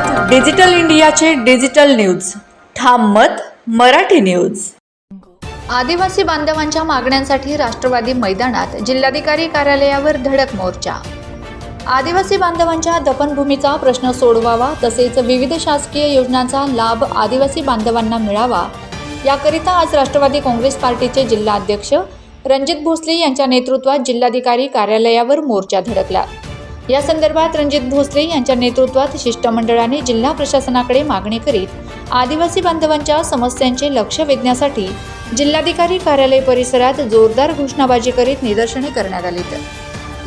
आहात डिजिटल इंडियाचे digital news. ठाम मत मराठी न्यूज. आदिवासी बांधवांच्या मागण्यांसाठी राष्ट्रवादी मैदानात जिल्हाधिकारी कार्यालयावर धडक मोर्चा. आदिवासी बांधवांच्या दफनभूमीचा प्रश्न सोडवावा तसेच विविध शासकीय योजनांचा लाभ आदिवासी बांधवांना मिळावा याकरिता आज राष्ट्रवादी काँग्रेस पार्टीचे जिल्हा अध्यक्ष रणजित भोसले यांच्या नेतृत्वात जिल्हाधिकारी कार्यालयावर मोर्चा धडकला. या संदर्भात रणजित भोसले यांच्या नेतृत्वात शिष्टमंडळाने जिल्हा प्रशासनाकडे मागणी करीत आदिवासी बांधवांच्या समस्यांचे लक्ष वेधण्यासाठी जिल्हाधिकारी कार्यालय परिसरात जोरदार घोषणाबाजी करीत निदर्शने करण्यात आली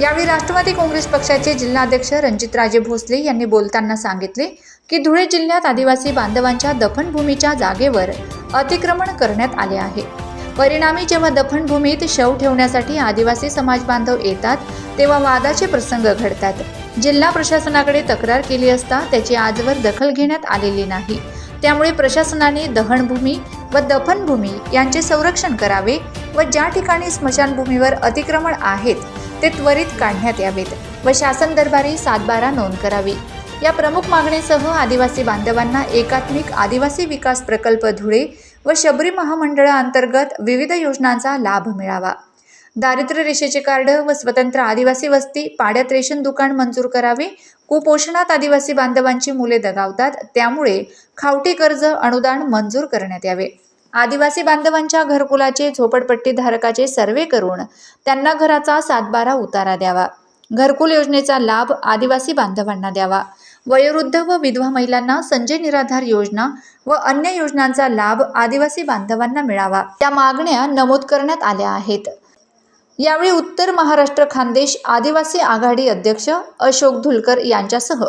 यावेळी राष्ट्रवादी काँग्रेस पक्षाचे जिल्हाध्यक्ष रणजितराजे भोसले यांनी बोलताना सांगितले की धुळे जिल्ह्यात आदिवासी बांधवांच्या दफनभूमीच्या जागेवर अतिक्रमण करण्यात आले आहे. परिणामी जेव्हा दफनभूमीत शव ठेवण्यासाठी आदिवासी समाज बांधव येतात तेव्हा वादाचे प्रसंग घडतात. जिल्हा प्रशासनाकडे तक्रार केली असता त्याची आजवर दखल घेण्यात आलेली नाही. त्यामुळे प्रशासनाने दहनभूमी व दफनभूमी यांचे संरक्षण करावे व ज्या ठिकाणी स्मशानभूमीवर अतिक्रमण आहेत ते त्वरित काढण्यात यावेत व शासन दरबारी सातबारा नोंद करावी. या प्रमुख मागणीसह आदिवासी बांधवांना एकात्मिक आदिवासी विकास प्रकल्प धुळे व शबरी महामंडळाअंतर्गत विविध योजनांचा लाभ मिळावा. दारिद्र्य रेषेचे कार्ड व स्वतंत्र आदिवासी वस्ती पाड्यात रेशन दुकान मंजूर करावे कुपोषणात आदिवासी बांधवांची मुले दगावतात त्यामुळे खावटी कर्ज अनुदान मंजूर करण्यात यावे. आदिवासी बांधवांच्या घरकुलाचे झोपडपट्टी धारकाचे सर्वे करून त्यांना घराचा सातबारा उतारा द्यावा. घरकुल योजनेचा लाभ आदिवासी बांधवांना द्यावा. वयोवृद्ध व विधवा महिलांना संजय निराधार योजना व अन्य योजनांचा लाभ आदिवासी बांधवांना मिळावा. त्या मागण्या नमूद करण्यात आल्या आहेत. यावेळी उत्तर महाराष्ट्र खानदेश आदिवासी आघाडी अध्यक्ष अशोक धुलकर यांच्यासह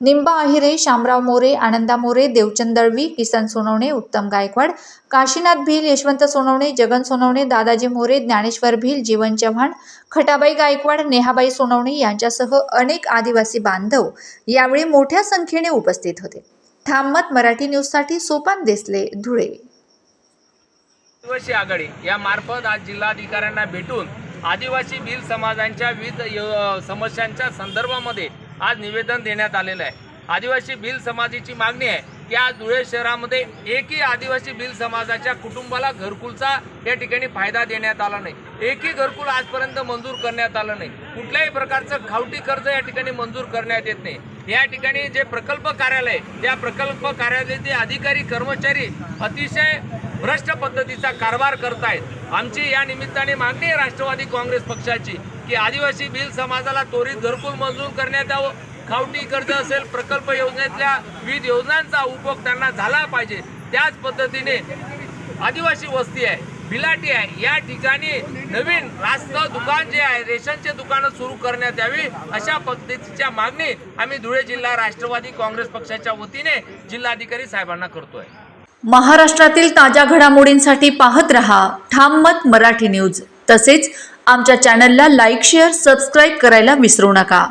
निंबा अहिरे शामराव मोरे आनंदा मोरे देवचंद दळवी किसन सोनवणे उत्तम गायकवाड काशीनाथ भिल यशवंत सोनवणे जगन सोनवणे दादाजी मोरे ज्ञानेश्वर भिल जीवन चव्हाण खटाबाई गायकवाड नेहाबाई सोनवणे यांच्यासह अनेक आदिवासी बांधव यावेळी मोठ्या संख्येने उपस्थित होते. ठाममत मराठी न्यूजसाठी सोपान देसले धुळे. आदिवासी आघाडी या मार्फत आज जिल्हाधिकाऱ्यांना भेटून आदिवासी बिल समाजांच्या विविध समस्यांच्या संदर्भामध्ये आज निवेदन देण्यात आलेलं आहे. आदिवासी बिल समाजाची मागणी आहे की आज धुळे शहरामध्ये एकही आदिवासी बिल समाजाच्या कुटुंबाला घरकुलचा या ठिकाणी फायदा देण्यात आला नाही. एकही घरकुल आजपर्यंत मंजूर करण्यात आलं नाही. कुठल्याही प्रकारचं खावटी कर्ज या ठिकाणी मंजूर करण्यात येत नाही. या ठिकाणी जे प्रकल्प कार्यालय त्या प्रकल्प कार्यालयाचे अधिकारी कर्मचारी अतिशय भ्रष्ट पद्धतीचा कारभार करतायत आमची या निमित्ताने मागणी आहे राष्ट्रवादी काँग्रेस पक्षाची की आदिवासी बिल समाजाला त्वरित घरकुल मंजूर करण्यात यावं. खावटी कर्ज असेल प्रकल्प योजनेतल्या विविध योजनांचा उपयोग त्यांना झाला पाहिजे. त्याच पद्धतीने आदिवासी वस्ती आहे. बिलाटी आहे. या ठिकाणी नवीन रास्त दुकान जे आहे रेशनचे दुकानं सुरू करण्यात यावी अशा पद्धतीच्या मागणी आम्ही धुळे जिल्हा राष्ट्रवादी काँग्रेस पक्षाच्या वतीने जिल्हाधिकारी साहेबांना करतोय. महाराष्ट्रातील ताज्या घडामोडींसाठी पाहत रहा ठाम मत मराठी न्यूज. तसेच आमच्या चॅनलला लाईक शेअर सबस्क्राईब करायला विसरू नका.